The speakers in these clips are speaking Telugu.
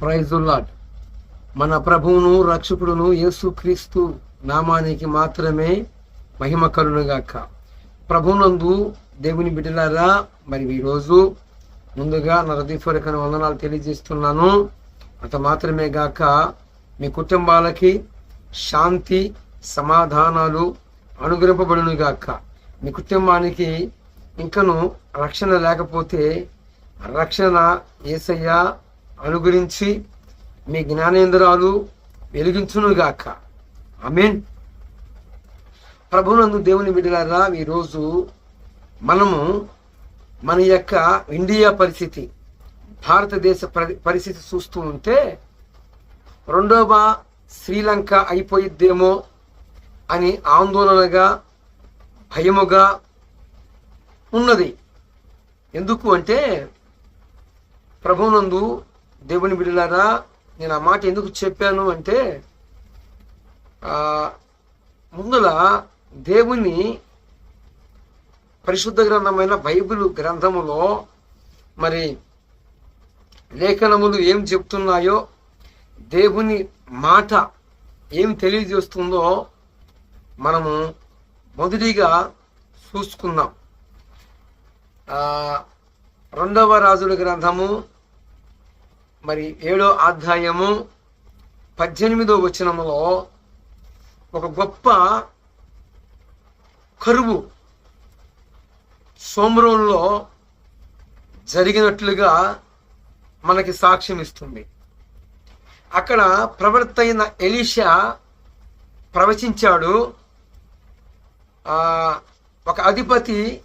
ప్రైజుల్లాడ్ మన ప్రభువును రక్షకుడును యేసుక్రీస్తు నామానికి మాత్రమే మహిమ కలునుగాక ప్రభునందు దేవుని బిడ్డలారా మరి ఈరోజు ముందుగా నా హృదయపూర్వక వందనాలు తెలియజేస్తున్నాను. అంత మాత్రమే గాక మీ కుటుంబాలకి శాంతి సమాధానాలు అనుగ్రహింపబడును గాక మీ కుటుంబానికి ఇంకను రక్షణ లేకపోతే రక్షణ ఏసయ్య అనుగురించి మీ జ్ఞానేంద్రాలు వెలిగించునుగాక. ఆమేన్. ప్రభునందు దేవుని బిడ్డలారా ఈరోజు మనము మన యొక్క ఇండియా పరిస్థితి భారతదేశ పరి- పరిస్థితి చూస్తూ ఉంటే రెండవ శ్రీలంక అయిపోయిద్దేమో అని ఆందోళనగా భయముగా ఉన్నది. ఎందుకు అంటే ప్రభునందు దేవుని బిడ్డలారా నేను ఆ మాట ఎందుకు చెప్పాను అంటే ముందుల దేవుని పరిశుద్ధ గ్రంథమైన బైబిల్ గ్రంథములో మరి లేఖనములు ఏం చెప్తున్నాయో దేవుని మాట ఏం తెలియజేస్తుందో మనము మొదటిగా చూసుకుందాం. రెండవ రాజుల గ్రంథము మరి ఏడో అధ్యాయము పద్దెనిమిదో వచనములో ఒక గొప్ప కరువు సోమరంలో జరిగినట్లుగా మనకి సాక్ష్యం ఇస్తుంది. అక్కడ ప్రవర్తైన అయిన ఎలీషా ప్రవచించాడు ఒక అధిపతి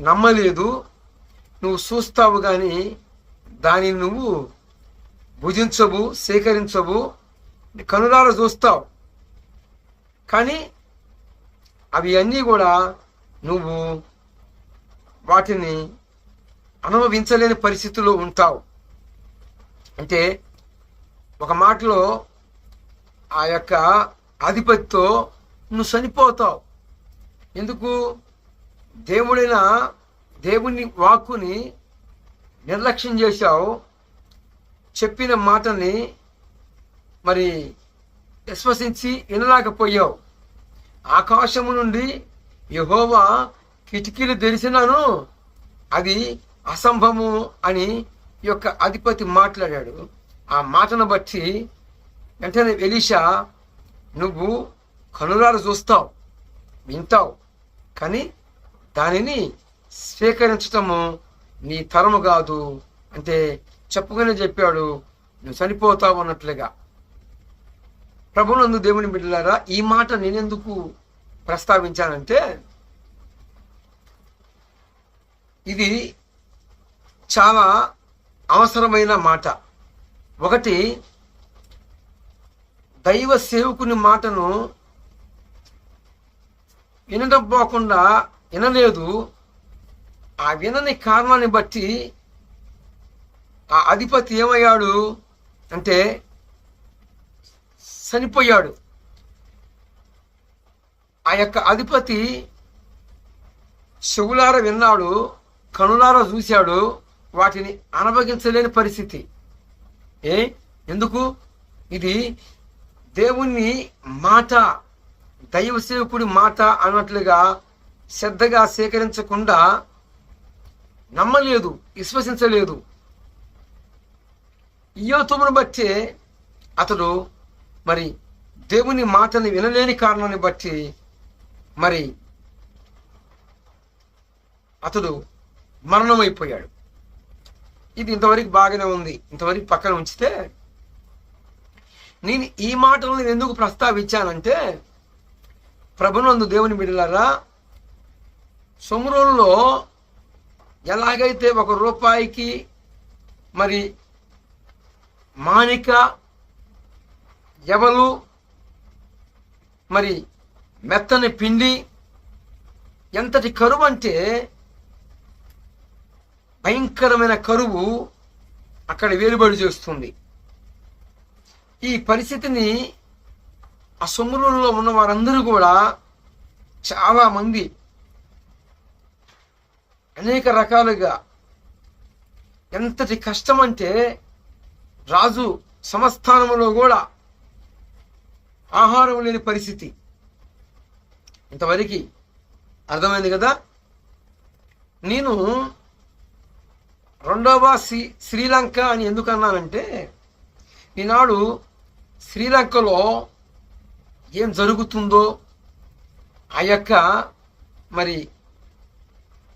నమ్మలేదు నువ్వు చూస్తావు కానీ దానిని నువ్వు భుజించవు సేకరించవు నీ కనులారా చూస్తావు. కానీ అవి అన్నీ కూడా నువ్వు వాటిని అనుభవించలేని పరిస్థితుల్లో ఉంటావు. అంటే ఒక మాటలో ఆ యొక్క ఆధిపత్యతో నువ్వు చనిపోతావు. ఎందుకు? దేవుడైన దేవుని వాక్కుని నిర్లక్ష్యం చేశావు. చెప్పిన మాటని మరి విశ్వసించి వినలేకపోయావు. ఆకాశము నుండి యహోవా కిటికీలు తెరిచినాను. అది అసంభవము అని యొక్క అధిపతి మాట్లాడాడు. ఆ మాటను బట్టి వెంటనే ఎలీషా నువ్వు కనులారు చూస్తావు వింటావు కానీ దానిని స్వీకరించటము నీ తరము కాదు అంటే చెప్పగానే చెప్పాడు నువ్వు చనిపోతావు అన్నట్లుగా. ప్రభునందు దేవుని బిడ్డలారా ఈ మాట నేనెందుకు ప్రస్తావించానంటే ఇది చాలా అవసరమైన మాట. ఒకటి దైవ సేవకుని మాటను వినడం పోకుండా వినలేదు. ఆ వినని కారణాన్ని బట్టి ఆ అధిపతి ఏమయ్యాడు అంటే చనిపోయాడు. ఆ యొక్క అధిపతి చెవులార విన్నాడు కనులార చూశాడు వాటిని అనుభవించలేని పరిస్థితి. ఏ? ఎందుకు? ఇది దేవుణ్ణి మాట దైవ సేవకుడి మాట అన్నట్లుగా శ్రద్ధగా సేకరించకుండా నమ్మలేదు విశ్వసించలేదు. ఈయోతుమును బట్టి అతడు మరి దేవుని మాటని వినలేని కారణాన్ని బట్టి మరి అతడు మరణమైపోయాడు. ఇది ఇంతవరకు బాగానే ఉంది. ఇంతవరకు పక్కన ఉంచితే నేను ఈ మాటలను ఎందుకు ప్రస్తావించానంటే ప్రభునందు దేవుని బిడ్డలారా సొమ్రోల్లో ఎలాగైతే ఒక రూపాయికి మరి మానిక ఎవలు మరి మెత్తని పిండి ఎంతటి కరువు అంటే భయంకరమైన కరువు అక్కడ వేలుబడి చేస్తుంది. ఈ పరిస్థితిని ఆ సొమ్ములలో ఉన్న వారందరూ కూడా చాలామంది అనేక రకాలుగా ఎంతటి కష్టం అంటే రాజు సంస్థానంలో కూడా ఆహారం లేని పరిస్థితి. ఇంతవరకు అర్థమైంది కదా? నేను రెండవ శ్రీ శ్రీలంక అని ఎందుకు అన్నానంటే ఈనాడు శ్రీలంకలో ఏం జరుగుతుందో ఆ యొక్క మరి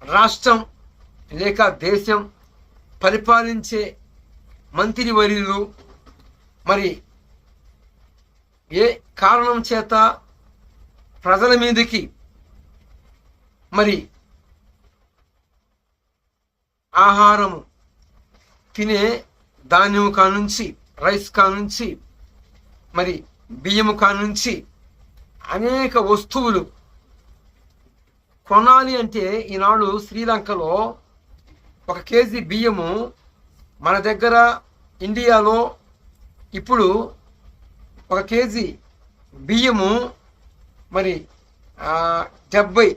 రాష్ట్రం లేక దేశం పరిపాలించే మంత్రి వర్యులు. మరి ఏ కారణం చేత ప్రజల మీదకి మరి ఆహారము తినే ధాన్యము కానుంచి రైస్ కానుంచి మరి బియ్యము కానుంచి అనేక వస్తువులు కొనాలి అంటే ఈనాడు శ్రీలంకలో ఒక కేజీ బియ్యము మన దగ్గర ఇండియాలో ఇప్పుడు ఒక కేజీ బియ్యము మరి డెబ్బై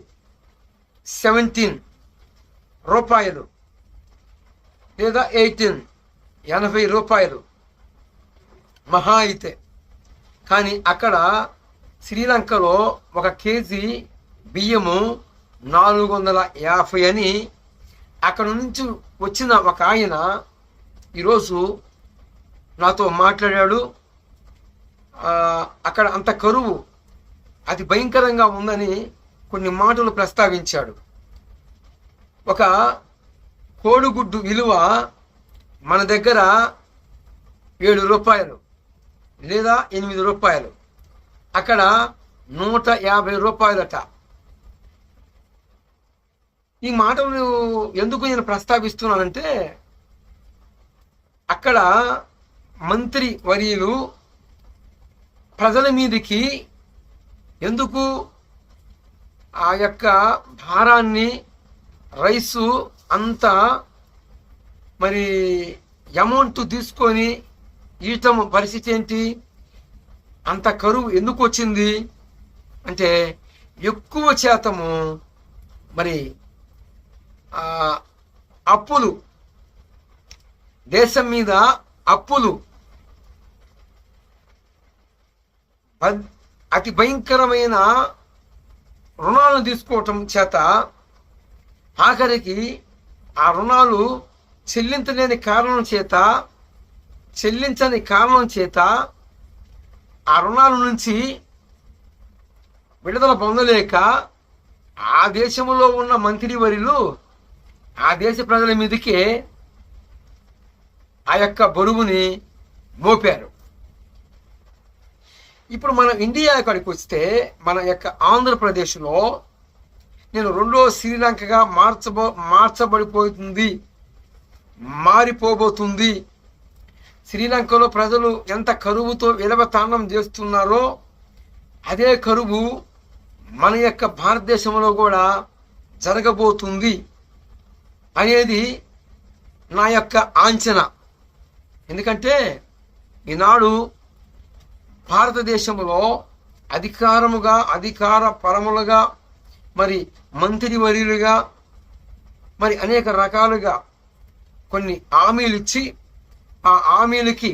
సెవెంటీన్ రూపాయలు లేదా ఎయిటీన్ ఎనభై రూపాయలు మహా అయితే. కానీ అక్కడ శ్రీలంకలో ఒక కేజీ బియ్యము నాలుగు వందల యాభై అని అక్కడ నుంచి వచ్చిన ఒక ఆయన ఈరోజు నాతో మాట్లాడాడు. అక్కడ అంత కరువు అది భయంకరంగా ఉందని కొన్ని మాటలు ప్రస్తావించాడు. ఒక కోడిగుడ్డు విలువ మన దగ్గర ఏడు రూపాయలు లేదా ఎనిమిది రూపాయలు. అక్కడ నూట యాభై రూపాయలట. ఈ మాటలు ఎందుకు నేను ప్రస్తావిస్తున్నానంటే అక్కడ మంత్రి వర్యులు ప్రజల మీదకి ఎందుకు ఆ యొక్క భారాన్ని రైసు అంత మరి అమౌంట్ తీసుకొని ఈయటం పరిస్థితి ఏంటి? అంత కరువు ఎందుకు వచ్చింది? అంటే ఎక్కువ శాతము మరి అప్పులు దేశం మీద అప్పులు. అతి భయంకరమైన రుణాలను తీసుకోవటం చేత ఆఖరికి ఆ రుణాలు చెల్లించలేని కారణం చేత చెల్లించని కారణం చేత ఆ రుణాల నుంచి విడుదల పొందలేక ఆ దేశంలో ఉన్న మంత్రివర్యులు ఆ దేశ ప్రజల మీదకే ఆ యొక్క బరువుని మోపారు. ఇప్పుడు మనం ఇండియా కాడికి వస్తే మన యొక్క ఆంధ్రప్రదేశ్లో నేను రెండో శ్రీలంకగా మార్చబో మార్చబడిపోతుంది మారిపోబోతుంది. శ్రీలంకలో ప్రజలు ఎంత కరువుతో విలవతాండం చేస్తున్నారో అదే కరువు మన యొక్క భారతదేశంలో కూడా జరగబోతుంది అనేది నా యొక్క అంచనా. ఎందుకంటే ఈనాడు భారతదేశంలో అధికారముగా అధికార పరములుగా మరి మంత్రివర్యులుగా మరి అనేక రకాలుగా కొన్ని హామీలు ఇచ్చి ఆ హామీలకి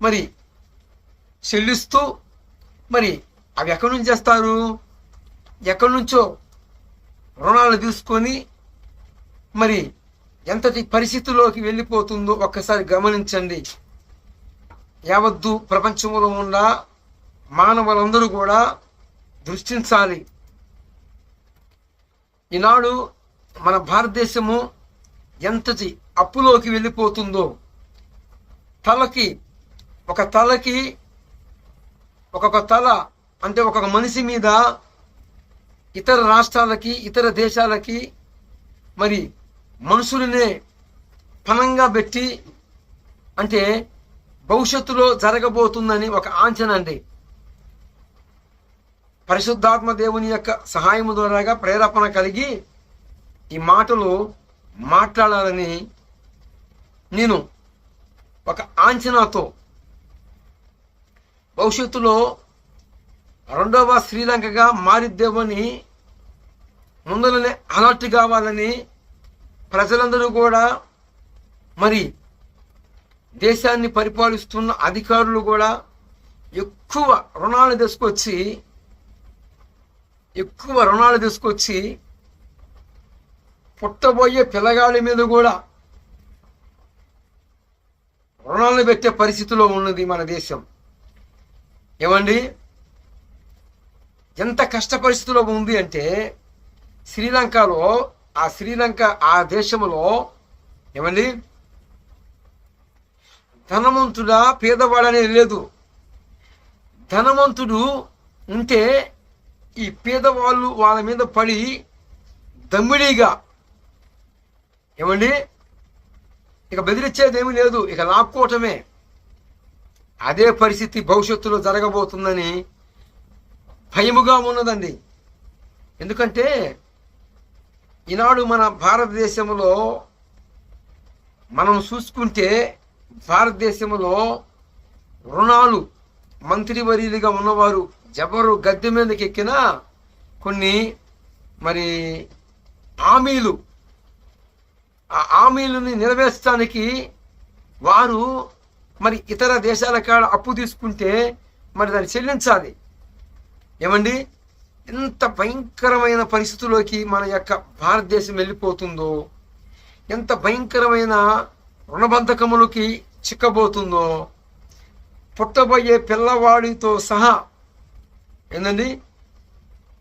మరి చెల్లిస్తూ మరి అవి ఎక్కడి నుంచి చేస్తారు? ఎక్కడి నుంచో రుణాలు తీసుకొని మరి ఎంతటి పరిస్థితిలోకి వెళ్ళిపోతుందో ఒక్కసారి గమనించండి. యావద్దు ప్రపంచంలో ఉన్న మానవులందరూ కూడా దృష్టించాలి. ఈనాడు మన భారతదేశము ఎంతటి అప్పులోకి వెళ్ళిపోతుందో. తలకి ఒక తలకి ఒక్కొక్క తల అంటే ఒక్కొక్క మనిషి మీద ఇతర రాష్ట్రాలకి ఇతర దేశాలకి మరి మనుషులని పనంగా పెట్టి అంటే భవిష్యత్తులో జరగబోతుందని ఒక ఆంచన అండి. పరిశుద్ధాత్మ దేవుని యొక్క సహాయము ద్వారాగా ప్రేరేపణ కలిగి ఈ మాటలు మాట్లాడాలని నేను ఒక ఆంచనాతో భవిష్యత్తులో రెండవ శ్రీలంకగా మారిద్దేమని ముందులనే అలర్ట్ కావాలని ప్రజలందరూ కూడా మరి దేశాన్ని పరిపాలిస్తున్న అధికారులు కూడా ఎక్కువ రుణాలు తీసుకొచ్చి ఎక్కువ రుణాలు తీసుకొచ్చి పుట్టబోయే పిల్లగాళ్ళ మీద కూడా రుణాలను పెట్టే పరిస్థితిలో ఉన్నది మన దేశం. ఏమండి? ఎంత కష్ట పరిస్థితిలో ఉంది అంటే శ్రీలంకలో ఆ శ్రీలంక ఆ దేశంలో ఏమండి? ధనవంతుడా పేదవాడనేది లేదు. ధనవంతుడు ఉంటే ఈ పేదవాళ్ళు వాళ్ళ మీద పడి దమ్మిడిగా ఏమండి? ఇక బెదిరిచ్చేదేమీ లేదు. ఇక లాక్కోవటమే. అదే పరిస్థితి భవిష్యత్తులో జరగబోతుందని భయముగా ఉన్నదండి. ఎందుకంటే ఈనాడు మన భారతదేశంలో మనం చూసుకుంటే భారతదేశంలో రుణాలు మంత్రివర్యులుగా ఉన్నవారు జబరు గద్దె మీదకి ఎక్కినా కొన్ని మరి హామీలు ఆ హామీలని నెరవేర్చడానికి వారు మరి ఇతర దేశాల కాడ అప్పు తీసుకుంటే మరి దాన్ని చెల్లించాలి. ఏమండి? ఎంత భయంకరమైన పరిస్థితుల్లోకి మన యొక్క భారతదేశం వెళ్ళిపోతుందో ఎంత భయంకరమైన రుణబంధకములకి చిక్కబోతుందో పుట్టబోయే పిల్లవాడితో సహా ఏందండి?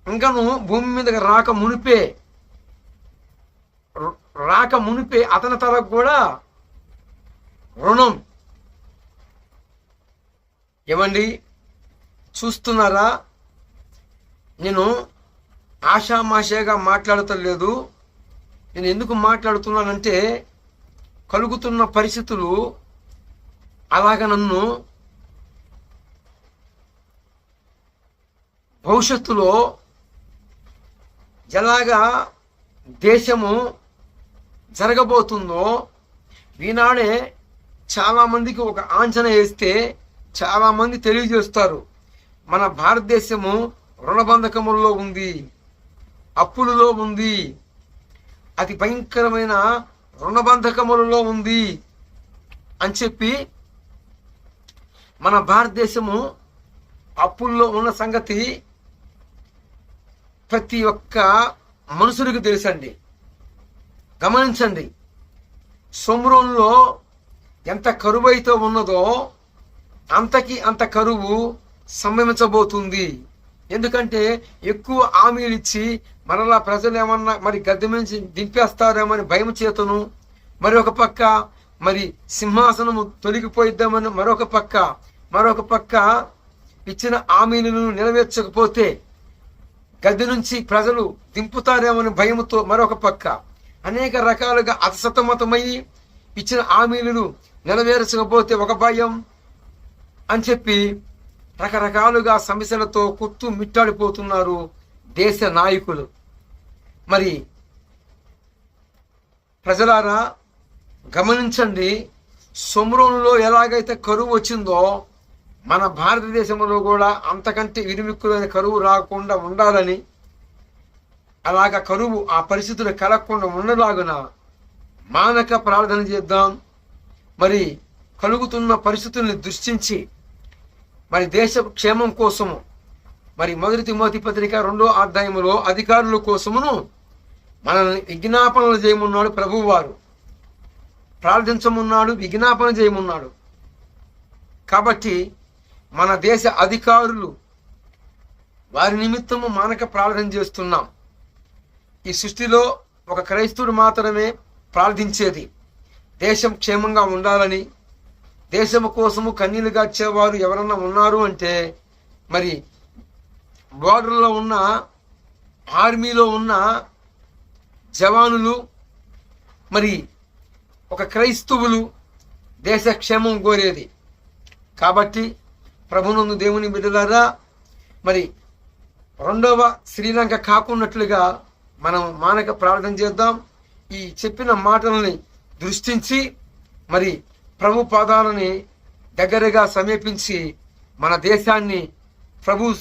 ఇంకను భూమి మీదకి రాక మునిపే రాక మునిపే అతని తరకు కూడా రుణం. ఏమండి? చూస్తున్నారా? నేను ఆషామాషాగా మాట్లాడతలేదు నేను ఎందుకు మాట్లాడుతున్నానంటే కలుగుతున్న పరిస్థితులు అలాగ నన్ను భవిష్యత్తులో ఎలాగా దేశము జరగబోతుందో ఈనాడే చాలామందికి ఒక ఆంచన వేస్తే చాలామంది తెలియజేస్తారు. మన భారతదేశము రుణబంధకముల్లో ఉంది అప్పులలో ఉంది అతి భయంకరమైన రుణబంధకములలో ఉంది అని చెప్పి మన భారతదేశము అప్పుల్లో ఉన్న సంగతి ప్రతి ఒక్క మనుషులకు తెలుసండి. గమనించండి. సొమ్రోన్లో ఎంత కరువు అయితే ఉన్నదో అంతకి అంత కరువు సంభవించబోతుంది. ఎందుకంటే ఎక్కువ హామీలు ఇచ్చి మరలా ప్రజలు ఏమన్నా మరి గద్దె నుంచి దింపేస్తారేమని భయం చేతను. మరొక పక్క మరి సింహాసనము తొలగిపోయిద్దామని మరొక పక్క మరొక పక్క ఇచ్చిన హామీలను నెరవేర్చకపోతే గద్దె నుంచి ప్రజలు దింపుతారేమని భయముతో మరొక పక్క. అనేక రకాలుగా అసతమతమై ఇచ్చిన హామీలను నెరవేర్చకపోతే ఒక భయం అని చెప్పి రకరకాలుగా సమస్యలతో కుత్తు మిట్టాడిపోతున్నారు దేశ నాయకులు. మరి ప్రజలారా గమనించండి సొమ్రోనులో ఎలాగైతే కరువు వచ్చిందో మన భారతదేశంలో కూడా అంతకంటే ఇరుమిక్కులైన కరువు రాకుండా ఉండాలని అలాగ కరువు ఆ పరిస్థితులు కలగకుండా ఉండలాగున మానక ప్రార్థన చేద్దాం. మరి కలుగుతున్న పరిస్థితుల్ని దృష్టించి మరి దేశ క్షేమం కోసము మరి మొదటి తిమోతి పత్రిక రెండో అధ్యాయంలో అధికారుల కోసమును మనల్ని విజ్ఞాపనలు చేయమున్నాడు ప్రభువారు ప్రార్థించమున్నాడు విజ్ఞాపన చేయమున్నాడు. కాబట్టి మన దేశ అధికారులు వారి నిమిత్తము మానక ప్రార్థన చేస్తున్నాం. ఈ సృష్టిలో ఒక క్రైస్తవుడు మాత్రమే ప్రార్థించేది. దేశం క్షేమంగా ఉండాలని దేశము కోసము కన్నీలు గార్చేవారు ఎవరన్నా ఉన్నారు అంటే మరి బోర్డర్లో ఉన్న ఆర్మీలో ఉన్న జవానులు మరి ఒక క్రైస్తవులు దేశక్షేమం కోరేది. కాబట్టి ప్రభునందు దేవుని బిడ్డలారా మరి రెండవ శ్రీలంక కాకున్నట్లుగా మనం మానక ప్రార్థన చేద్దాం. ఈ చెప్పిన మాటల్ని దృష్టించి మరి ప్రభు పాదాలని దగ్గరగా సమీపించి మన దేశాన్ని ప్రభు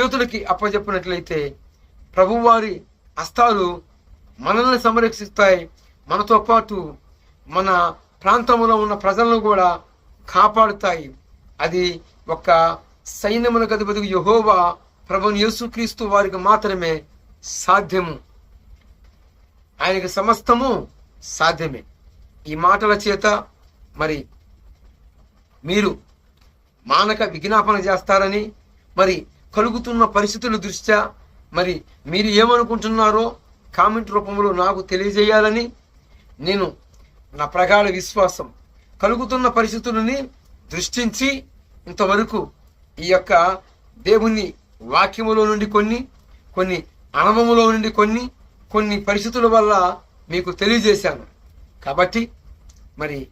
చేతులకి అప్పచెప్పినట్లయితే ప్రభువారి హస్తాలు మనల్ని సంరక్షిస్తాయి. మనతో పాటు మన ప్రాంతంలో ఉన్న ప్రజలను కూడా కాపాడుతాయి. అది ఒక సైన్యములకు అధిపతి యహోవా ప్రభుని యేసుక్రీస్తు వారికి మాత్రమే సాధ్యము. ఆయనకి సమస్తము సాధ్యమే. ఈ మాటల చేత మరి మీరు మానక విజ్ఞాపన చేస్తారని మరి కలుగుతున్న పరిస్థితుల దృష్ట్యా మరి మీరు ఏమనుకుంటున్నారో కామెంట్ రూపంలో నాకు తెలియజేయాలని నేను నా ప్రగాఢ విశ్వాసం. కలుగుతున్న పరిస్థితులని దృష్టించి ఇంతవరకు ఈ యొక్క దేవుని వాక్యములో నుండి కొన్ని కొన్ని అనుభవములో నుండి కొన్ని కొన్ని పరిస్థితుల వల్ల మీకు తెలియజేశాను. కాబట్టి మరి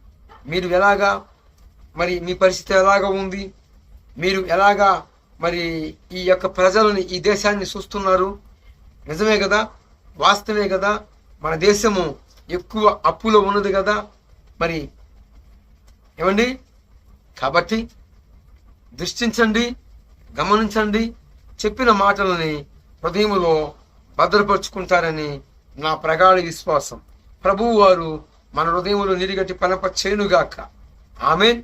మీరు ఎలాగా మరి మీ పరిస్థితి ఎలాగా ఉంది? మీరు ఎలాగా మరి ఈ యొక్క ప్రజలని ఈ దేశాన్ని చూస్తున్నారు? నిజమే కదా? వాస్తవే కదా? మన దేశము ఎక్కువ అప్పులో ఉన్నది కదా? మరి ఏమండి? కాబట్టి దృష్టించండి గమనించండి చెప్పిన మాటలని హృదయములో భద్రపరుచుకుంటారని నా ప్రగాఢ విశ్వాసం. ప్రభువు వారు మన హృదయములో నిరిగట్టి పలప చేనుగాక ఆమెన్.